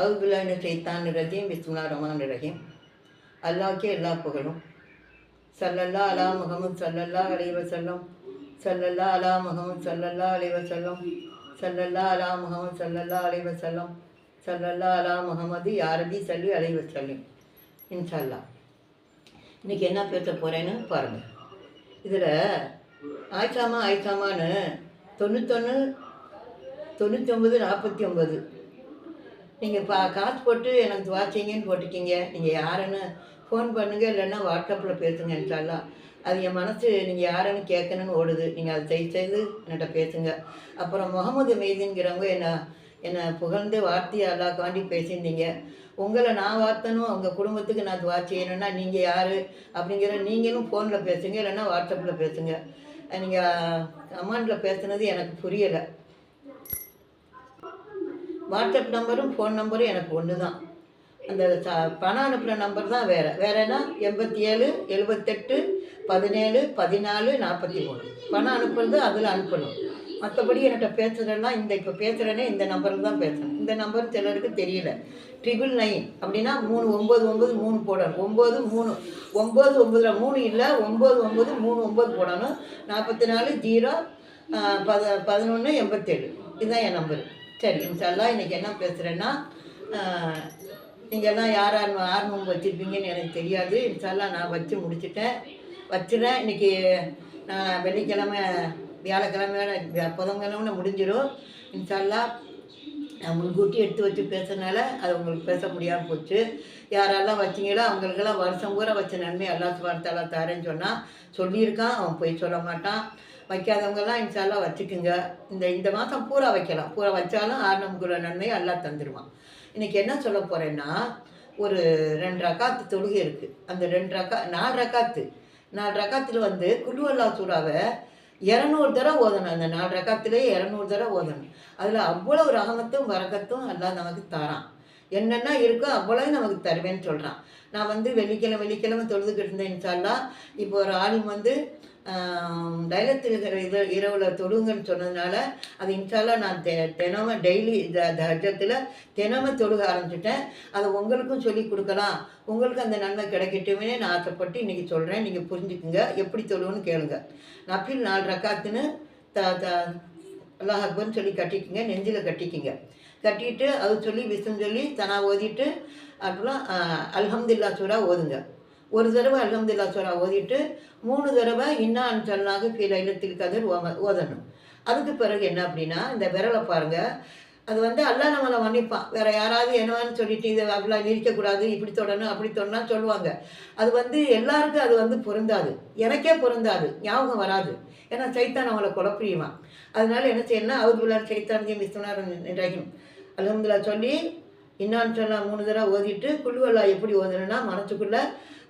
அவுபில்லான சைத்தான் ரஹீம் பிஸ்முல்லா ரஹ்மான் ரஹீம். அல்லாக்கே எல்லா புகழும். சல்லல்லா அலா முகமது சல்லல்லா அலைஹி செல்லம் சல்லல்லா அலா முகமது சல்லல்லா அலைஹி வஸல்லம். சல்லல்லா அலா முகமது சல்லல்லா அலைஹி வஸல்லம். சல்லல்லா அலா முகமது யாரபி சல்லி அலைஹி வஸல்லம். இன்ஷல்லா இன்னைக்கு என்ன பேச போகிறேன்னு பாருங்கள் இதில் ஆயிச்சாமா ஆயிச்சாமான்னு தொண்ணூத்தொன்று தொண்ணூற்றி ஒம்பது நாற்பத்தி ஒம்பது நீங்கள் பா காசு போட்டு எனக்கு வாட்சிங்கன்னு போட்டுக்கிங்க நீங்கள் யாருன்னு ஃபோன் பண்ணுங்கள் இல்லைன்னா வாட்ஸ்அப்பில் பேசுங்க இன்ஷால்லா அது என் மனசு நீங்கள் யாருன்னு கேட்கணும்னு ஓடுது. நீங்கள் அதை தயவு செய்து என்கிட்ட பேசுங்க. அப்புறம் முகமது மெய்தின்கிறவங்க என்னை என்னை புகழ்ந்து வார்த்தை அல்லாக்காண்டி பேசியிருந்தீங்க. உங்களை நான் வார்த்தனும் உங்கள் குடும்பத்துக்கு நான் துவா செய்யணும்னா நீங்கள் யார் அப்படிங்கிற நீங்களும் ஃபோனில் பேசுங்க இல்லைன்னா வாட்ஸ்அப்பில் பேசுங்க. நீங்கள் கமாண்டில் பேசுனது எனக்கு புரியலை. வாட்ஸ்அப் நம்பரும் ஃபோன் நம்பரும் எனக்கு ஒன்று தான் அந்த பணம் அனுப்புகிற நம்பர் தான் வேறு. வேறேன்னா எண்பத்தி ஏழு எழுபத்தெட்டு பதினேழு பதினாலு நாற்பத்தி மூணு பணம் அனுப்புறது அதில் அனுப்பணும். மற்றபடி என்கிட்ட பேசுகிறேன்னா இந்த இப்போ பேசுகிறேனே இந்த நம்பரில் தான் பேசணும் இந்த நம்பர் சிலருக்கு தெரியல. ட்ரிபிள் நைன் அப்படின்னா மூணு ஒம்பது ஒம்பது மூணு போடணும். ஒம்பது மூணு ஒம்பது ஒம்பதில் மூணு இல்லை ஒம்பது ஒம்பது மூணு ஒம்பது போடணும். நாற்பத்தி நாலு ஜீரோ பத பதினொன்று எண்பத்தேழு. இதுதான் என் நம்பர். சரி இன்ஷால்லா இன்றைக்கி என்ன பேசுகிறேன்னா நீங்கள் யார் யார் ஆர்வம் வச்சுருப்பீங்கன்னு எனக்கு தெரியாது. இன்ஷால்லா நான் வச்சு முடிச்சிட்டேன். வச்சுறேன். இன்றைக்கி நான் வெள்ளிக்கிழமை வியாழக்கிழமை புதன்கிழமை முடிஞ்சிடும் இன்ஷால்லா முன்கூட்டி எடுத்து வச்சு பேசுறதுனால அது உங்களுக்கு பேச முடியாமல் போச்சு. யாரெல்லாம் வச்சிங்களோ அவங்களுக்கெல்லாம் வருஷம் பூரா வச்ச நன்மை அல்லா சுபார்த்தாலா தாரேன்னு சொன்னால் சொல்லியிருக்கான் அவன் போய் சொல்ல மாட்டான். வைக்காதவங்கெல்லாம் இன்சாலாம் வச்சுக்குங்க. இந்த இந்த மாதம் பூரா வைக்கலாம். பூரா வச்சாலும் ஆர்நம்குள்ள நன்மை எல்லாம் தந்துடுவான் இன்றைக்கி என்ன சொல்ல போகிறேன்னா ஒரு ரெண்டு ரக்காத்து தொழுகை இருக்குது அந்த ரெண்டு ரக்கா நாலு ரக்காத்து. நாலு ரக்காத்தில் வந்து குல்லுவல்லா சூறாவை இரநூறு தடவை ஓதணும். அந்த நாலு ரகத்துலேயே இரநூறு தடவை ஓதணும். அதில் அவ்வளவு ரகமத்தும் வரகத்தும் எல்லாம் நமக்கு தரான். என்னென்ன இருக்கோ அவ்வளவு நமக்கு தருவேன்னு சொல்கிறான் நான் வந்து வெள்ளிக்கிழமை வெள்ளிக்கிழமை தொழுதுகிட்டு இருந்தேன் இன்ஷால்லா இப்போ ஒரு ஆளும் வந்து தைலத்தில் இது இரவில் தொழுங்கன்னு சொன்னதுனால அது இன்ஷால்லா நான் தெ தினமும் டெய்லி தர்ஜத்தில் தினமும் தொழுக ஆரம்பிச்சிட்டேன். அதை உங்களுக்கும் சொல்லி கொடுக்கலாம். உங்களுக்கு அந்த நன்மை கிடைக்கட்டுமே நான் ஆசைப்பட்டு இன்றைக்கி சொல்கிறேன் நீங்கள் புரிஞ்சுக்குங்க. எப்படி தொழுவுன்னு கேளுங்க. நப்பில் நாலு ரக்காத்துன்னு த த அல்லாஹ் அக்பர்னு சொல்லி கட்டிக்குங்க. நெஞ்சில் கட்டிக்குங்க. கட்டிட்டு அது சொல்லி விசம் சொல்லி தனா ஓதிட்டு அப்புறம் அல்ஹம்துல்லா சூடாக ஓதுங்க. ஒரு தடவை அலமதுல்லா சூறா ஓதிட்டு மூணு தடவை இன்னான் சொன்னாக ஃபீல் இல்லத்தில் கதிர் ஓம ஓதணும். அதுக்கு பிறகு என்ன அப்படின்னா இந்த விரலை பாருங்கள் அது வந்து அல்லா நம்மளை மன்னிப்பான். வேற யாராவது என்னவான்னு சொல்லிட்டு இதை அப்படிலாம் நிற்கக்கூடாது இப்படி தொடணும் அப்படி தொடனா சொல்லுவாங்க. அது வந்து எல்லாருக்கும் அது வந்து பொருந்தாது. எனக்கே பொருந்தாது. ஞாபகம் வராது. ஏன்னா சைத்தான் அவங்கள குழப்பியுமா அதனால என்ன செய்யணும்னா அவர் சைத்தான் மிஸ்துனார் ரஹீம் அலமதுல்லா சொல்லி இன்னான்னு சொன்னால் மூணு தடவை ஓதிட்டு குழுவல்லா எப்படி ஓதணும்னா மனசுக்குள்ளே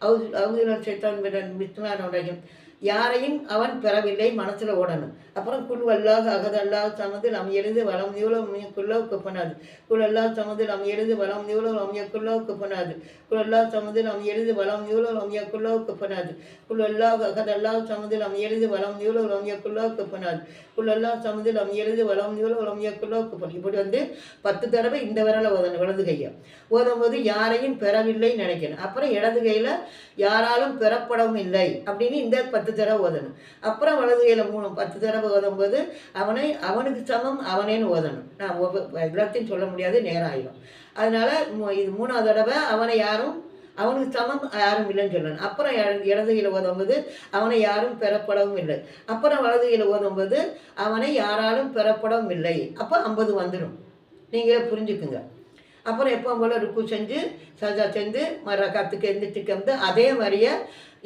அவுது அவுதுலான் சேத்தான் மிஸ்துனார் யாரையும் அவன் பெறவில்லை மனசில் ஓடணும். அப்புறம் குழு அல்லாஹ் அகது அல்லாஹ் சமது அம் எழுது வளம் இவ்வளோ குல்லோ பண்ணாது குழு அல்லாஹ் சமது லம் எழுது வளம் இவ்வளோ லம்ய குல்லோ பண்ணாது குழு அல்லாஹ் சமது லம் எழுது வளம் இவ்வளோ லம்ய குல்லோ பண்ணாது குழு அல்லாஹ் அகது அல்லாஹ் சமது லம் எழுது வளம் இவ்வளோ லம்ய குல்லோ பண்ணாது குல் அல்லாஹ் சமது லம் எழுது வளம் இவ்வளோ லம்ய குல்லோ பண்ணி இப்படி வந்து பத்து தடவை இந்த விரலை ஓதணும் வலது கையை. ஓதும்போது யாரையும் பெறவில்லை நினைக்கணும். அப்புறம் இடது கையில் யாராலும் பெறப்படவும் இல்லை அப்படின்னு இந்த பத்து தடவை ஓதணும். அப்புறம் வலது கையில் மூணு பத்து தடவை ஓதும்போது அவனை அவனுக்கு சமம் அவனேன்னு ஓதணும். நான் எல்லாத்தையும் சொல்ல முடியாது நேரம் ஆயிடும். அதனால இது மூணாவது தடவை அவனை யாரும் அவனுக்கு சமம் யாரும் இல்லைன்னு சொல்லணும். அப்புறம் இடது கையில் ஓதும்போது அவனை யாரும் பெறப்படவும் இல்லை. அப்புறம் வலது கையில் ஓதும்போது அவனை யாராலும் பெறப்படவும் இல்லை. அப்போ ஐம்பது வந்துடும். நீங்களே புரிஞ்சுக்குங்க. அப்புறம் எப்போ போல் ருக்கு செஞ்சு சஜா செஞ்சு மர கற்றுக்கு வந்து அதே மாதிரியே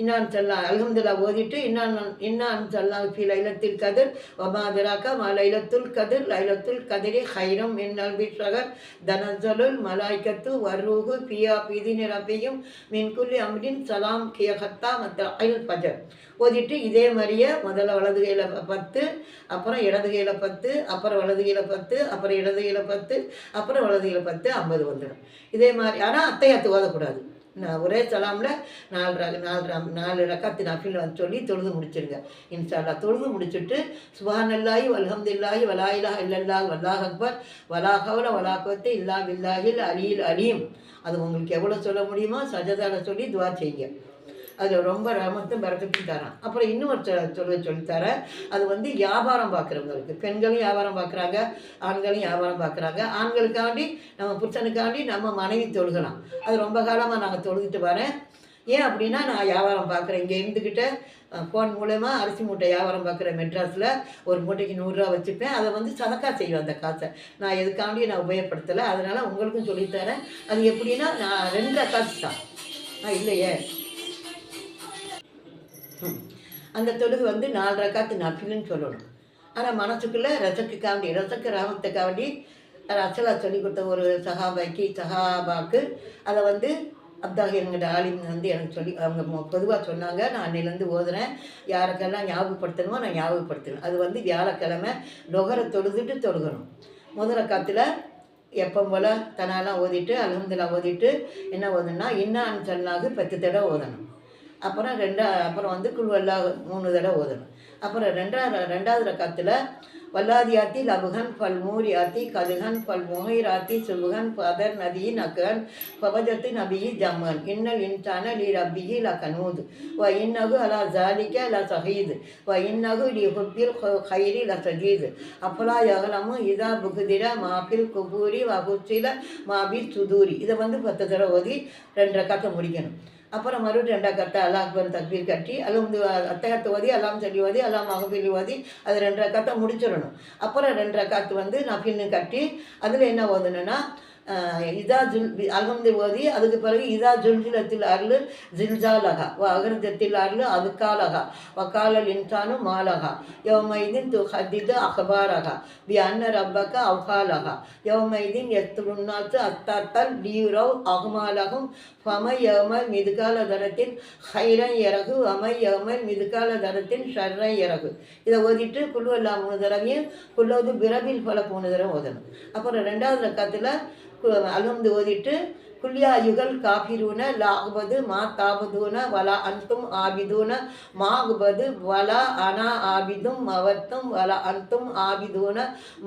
இன்னான் சல்லா அலமதுல்லா ஓதிட்டு இன்னான் இன்னான் சல்லா ஃபி லைலத்தில் கதிர் ஒபாதிராக்கா மா லைலத்துல் கதிர் லைலத்துல் கதிரி ஹைரம் மின்னல் பிஷகர் தனசலுல் மலாய்கத்து வர்ரூஹு பியா பிதினி ரபியும் மின்குல்லி அம்ரின் சலாம் கியகத்தா மத்த அயல் பஜர் ஓதிட்டு இதே மாதிரியே முதல்ல வலது கையில் பத்து அப்புறம் இடது கையில் பத்து அப்புறம் வலது கையில் பத்து அப்புறம் இடது கையில் பத்து அப்புறம் வலது கையில் பத்து ஐம்பது வந்துடும். இதே மாதிரி ஆனால் அத்தையாத்து ஓதக்கூடாது. நான் ஒரே சலாமில் நாலு ரக நாலு ர நாலு ரக்கத்து நஃபில் வந்து சொல்லி தொழுது முடிச்சிருங்க. இன்ஷால்லா தொழுது முடிச்சுட்டு சுபானல்லாஹி வல்ஹம்துல்லாஹி வலாயிலா இல்லல்லாஹ் வல்லாஹ் அக்பர் வலா கவல வலா குவத்த இல்லா வில்லாஹில் அலியில் அலியும் அது உங்களுக்கு எவ்வளோ சொல்ல முடியுமோ சஜதால சொல்லி துவா செய்யுங்க. அதில் ரொம்ப ரமத்தும் பறக்கத்தும் தரான் அப்புறம் இன்னொரு சொ- சொல்ல சொல்லித்தரேன் அது வந்து வியாபாரம் பார்க்குறவங்களுக்கு பெண்களும் வியாபாரம் பார்க்குறாங்க ஆண்களும் வியாபாரம் பார்க்குறாங்க ஆண்களுக்காண்டி நம்ம புருஷனுக்காண்டி நம்ம மனைவி தொழுகலாம். அது ரொம்ப காலமாக நாங்கள் தொழுதுட்டு வரேன். ஏன் அப்படின்னா நான் வியாபாரம் பார்க்குறேன் இங்கே இருந்துக்கிட்ட ஃபோன் மூலயமா அரிசி மூட்டை வியாபாரம் பார்க்குறேன் மெட்ராஸில் ஒரு மூட்டைக்கு நூறுரூவா வச்சுப்பேன். அதை வந்து சதக்கா செய்வேன் அந்த காசை. நான் எதுக்காண்டியும் நான் உபயோகப்படுத்தலை. அதனால் உங்களுக்கும் சொல்லித்தரேன். அது எப்படின்னா நான் ரெண்டு காசு தான். ஆ இல்லையே. அந்த தொழுகு வந்து நாலு ரக்காத்து நஃபிலுன்னு சொல்லணும். ஆனால் மனசுக்குள்ளே ரசக்குக்காண்டி ரசக்கு ராமத்துக்காண்டி ரசலா சொல்லி கொடுத்த ஒரு சஹாபாய்க்கு சஹாபாக்கு அதை வந்து அப்தாக எங்கிட்ட ஆலிம் வந்து எனக்கு சொல்லி அவங்க பொதுவாக சொன்னாங்க நான் அன்னையிலேருந்து ஓதுறேன். யாருக்கெல்லாம் ஞாபகப்படுத்தணுமோ நான் ஞாபகப்படுத்தணும் அது வந்து வியாழக்கிழமை நுகரை தொழுதுட்டு தொழுகணும். முதல காத்தில் எப்போ போல் தனாலாம் ஓதிட்டு அலமதுல்லா ஓதிட்டு என்ன ஓதுனா இன்னான்னு சொன்னாங்க பத்து தடவை ஓதணும். அப்புறம் ரெண்டா அப்புறம் வந்து குழுவல்லா மூணு தடவை ஓதணும். அப்புறம் ரெண்டாவது ரெண்டாவது ரக்கத்தில் வல்லாதியாத்தி லபுகன் பல் மூரியாத்தி கதுகன் பல் முகைராத்தி சுபுகன் பதர் நதியின் அக்கன் பவஜத்து நபியி ஜம்மன் இன்னல் இன்சான லி ரப்பியி ல கனூது வ இன்னகு அலா ஜாலிக்க ல சஹீது வ இன்னகு லி ஹுப்பில் ஹைரி ல சஜீது. அப்பலா யகலமு இதா புகுதிர மாபில் குபூரி வகுச்சில ஹுச்சில மாபில் சுதூரி இதை வந்து பத்து தடவை ஓதி ரெண்டு ரக்காத்தை முடிக்கணும். அப்புறம் மறுபடியும் ரெண்டா கத்தை அல்லாஹ் அக்பர் தக்பீர் கட்டி அலுந்து அத்தகத்து ஓதி அல்லாம் சொல்லி ஓதி அல்லாம் மகபீலி ஓதி அது ரெண்டரை ரக்காத்தை முடிச்சிடணும். அப்புறம் ரெண்டரை காத்து வந்து நான் பின்னு கட்டி அதில் என்ன ஓதணுன்னா இதா ஜுல் அகமது ஓதி அதுக்கு பிறகு இதா ஜுல்ஜிலத்தில் அருள் ஜில்ஜாலகா வ அகர்தத்தில் அருள் அதுக்காலகா வக்காலல் இன்சானு மாலகா யோமைதின் து ஹதிது அகபாரகா பி அன்ன ரப்பக அவ்ஹாலகா யௌமைதின் எத்துருன்னாத்து அத்தாத்தல் லீரவ் அகுமாலகும் ஃபமை யமல் மிதுகால தரத்தின் ஹைரன் இறகு அமை யமல் மிதுகால தரத்தின் ஷர்ரை இறகு இதை ஓதிட்டு குல்வல்லா மூணு தடவையும் குல்லோது பிரபில் பல மூணு தடவை ஓதணும். அப்புறம் ரெண்டாவது ரக்கத்தில் அலுந்து ஓதிட்டு குல்யா யுகல் காபிரூன லாகுபது மா தாபுதூன வலா அந்தும் ஆபிதூன மாகுபது வலா அனா ஆபிதும் மவத்தும் வலா அந்தும் ஆபிதூன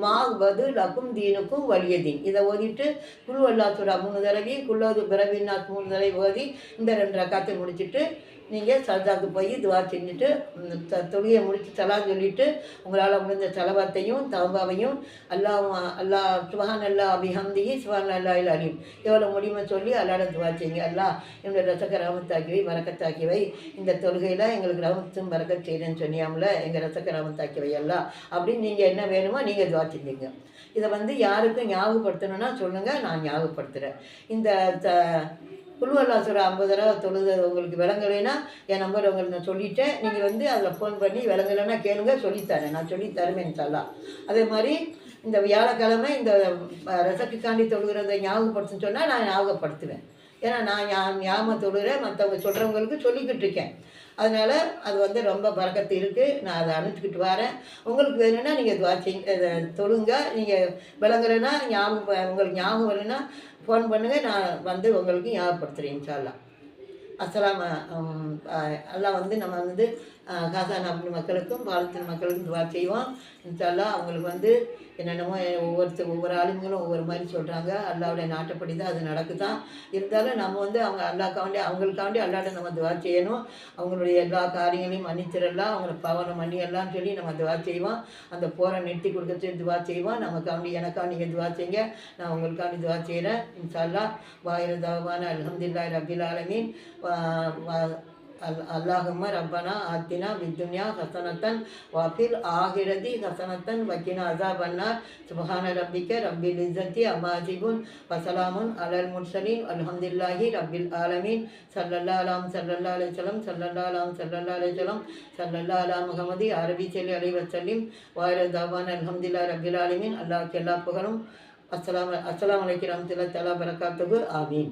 மாகுபது லகும் தீனுக்கும் வலியதீன். இதை ஓதிட்டு குல் வல்லாசுரா மூணு தடவை குல்லோது பிரவிநாத் மூணு தடவை ஓதி இந்த ரெண்டு ரக்காத்தை முடிச்சிட்டு நீங்கள் சர்தாக்கு போய் துவா செஞ்சுட்டு ம், தொழுகையை முடித்து சலா சொல்லிட்டு உங்களால் முடிஞ்ச செலவத்தையும் தவபாவையும் அல்லாஹ் அல்லாஹ் சுபஹான் அல்லா அபிஹந்தியும் சுபஹான் அல்லா இல் அலீம் எவ்வளோ முடியுமோ சொல்லி அல்லாட துவா செய்யுங்க. அல்லாஹ் என்னோட ரசக்க ரமத்தாக்கிவை வரக்கத்தாக்கிவை இந்த தொழுகையில் எங்களுக்கு ரமத்தும் மறக்க செய்யணும்னு சொன்னியாமல எங்கள் ரசக்க ரமத்தாக்கிவை எல்லாம் அப்படின்னு நீங்கள் என்ன வேணுமோ நீங்கள் துவா செஞ்சீங்க. இதை வந்து யாருக்கும் ஞாபகப்படுத்தணும்னா சொல்லுங்கள் நான் ஞாபகப்படுத்துகிறேன் இந்த த குழுவல்லாசுர ஐம்பது தடவை தொழுது உங்களுக்கு விளங்கலைன்னா என் நம்பர் உங்களுக்கு நான் சொல்லிட்டேன். நீங்கள் வந்து அதில் ஃபோன் பண்ணி விளங்கலைன்னா கேளுங்க சொல்லித்தரேன். நான் சொல்லித்தரேன் சொல்லலாம் அதே மாதிரி இந்த வியாழக்கிழமை இந்த ரெசப்பிக்காண்டி தொழுகிறத ஞாபகப்படுத்துன்னு சொன்னால் நான் ஞாபகப்படுத்துவேன். ஏன்னா நான் ஞா ஞாபகம் தொழுகிறேன் மற்றவங்க சொல்கிறவங்களுக்கு சொல்லிக்கிட்டு இருக்கேன். அதனால் அது வந்து ரொம்ப பறக்கத்து இருக்குது நான் அதை அனுப்பிச்சுக்கிட்டு வரேன். உங்களுக்கு வேணும்னா நீங்கள் வாட்சிங் தொழுங்க. நீங்கள் விளங்குறேன்னா ஞாபகம் உங்களுக்கு ஞாபகம் வரலைன்னா ஃபோன் பண்ணுங்கள் நான் வந்து உங்களுக்கு ஞாபகப்படுத்துகிறேன் சொல்லலாம் அஸ்ஸலாம் எல்லாம் வந்து நம்ம வந்து காசா காசான் மக்களுக்கும் பாலத்தின் மக்களுக்கும் துவா செய்வோம். இன்ஷால்லா அவங்களுக்கு வந்து என்னென்னமோ ஒவ்வொருத்தர் ஒவ்வொரு ஆளுங்களும் ஒவ்வொரு மாதிரி சொல்கிறாங்க அல்லாவுடைய நாட்டைப்படி தான் அது நடக்குதான். இருந்தாலும் நம்ம வந்து அவங்க அல்லாக்காண்டி அவங்களுக்காண்டி அல்லாட்ட நம்ம துவா செய்யணும். அவங்களுடைய எல்லா காரியங்களையும் மன்னிச்சிடலாம். அவங்களை பவனம் பண்ணி எல்லாம் சொல்லி நம்ம துவா செய்வோம். அந்த போரை நிறுத்தி கொடுக்கறது துவா செய்வோம். நமக்காண்டி எனக்காக நீங்கள் துவா செய்யுங்க. நான் உங்களுக்காண்டி துவா செய்கிறேன் இன்ஷால்லா வாயிரதாவான அல்ஹம்துலில்லாஹி ரபில் ஆலமின். அல்- அல்லாஹும ரப்பனா ஆத்தினா வித்துன்யா ஹசனத்தன் வஃபில் ஆகிரதி ஹசனத்தன் வக்கினா அசாபன்னார் சுபஹான ரப்பிக்க ரப்பில் இஸ்ஸத்தி அமாஜிபுன் வசலாமுன் அலல் முர்சலீன். அல்ஹம்துல்லாஹி ரப்பில் ஆலமீன். சல்லல்லா அலாம் சல்லல்லா அலைஹிஸ்ஸலாம் சல்லல்லா அலாம் சல்லல்லா அலைஹிஸ்ஸலாம் சல்லல்லா அலா முகமதி அரபி செல்லி அலை வசல்லிம் வாயிர தாவான் அல்ஹம்துல்லா ரப்பில் ஆலமீன். அல்லாஹ் எல்லா புகழும். அஸ்லாம் அஸ்லாம் அலைக்கும் ரம்துல்லா தலா பரகாத்துகு ஆமீன்.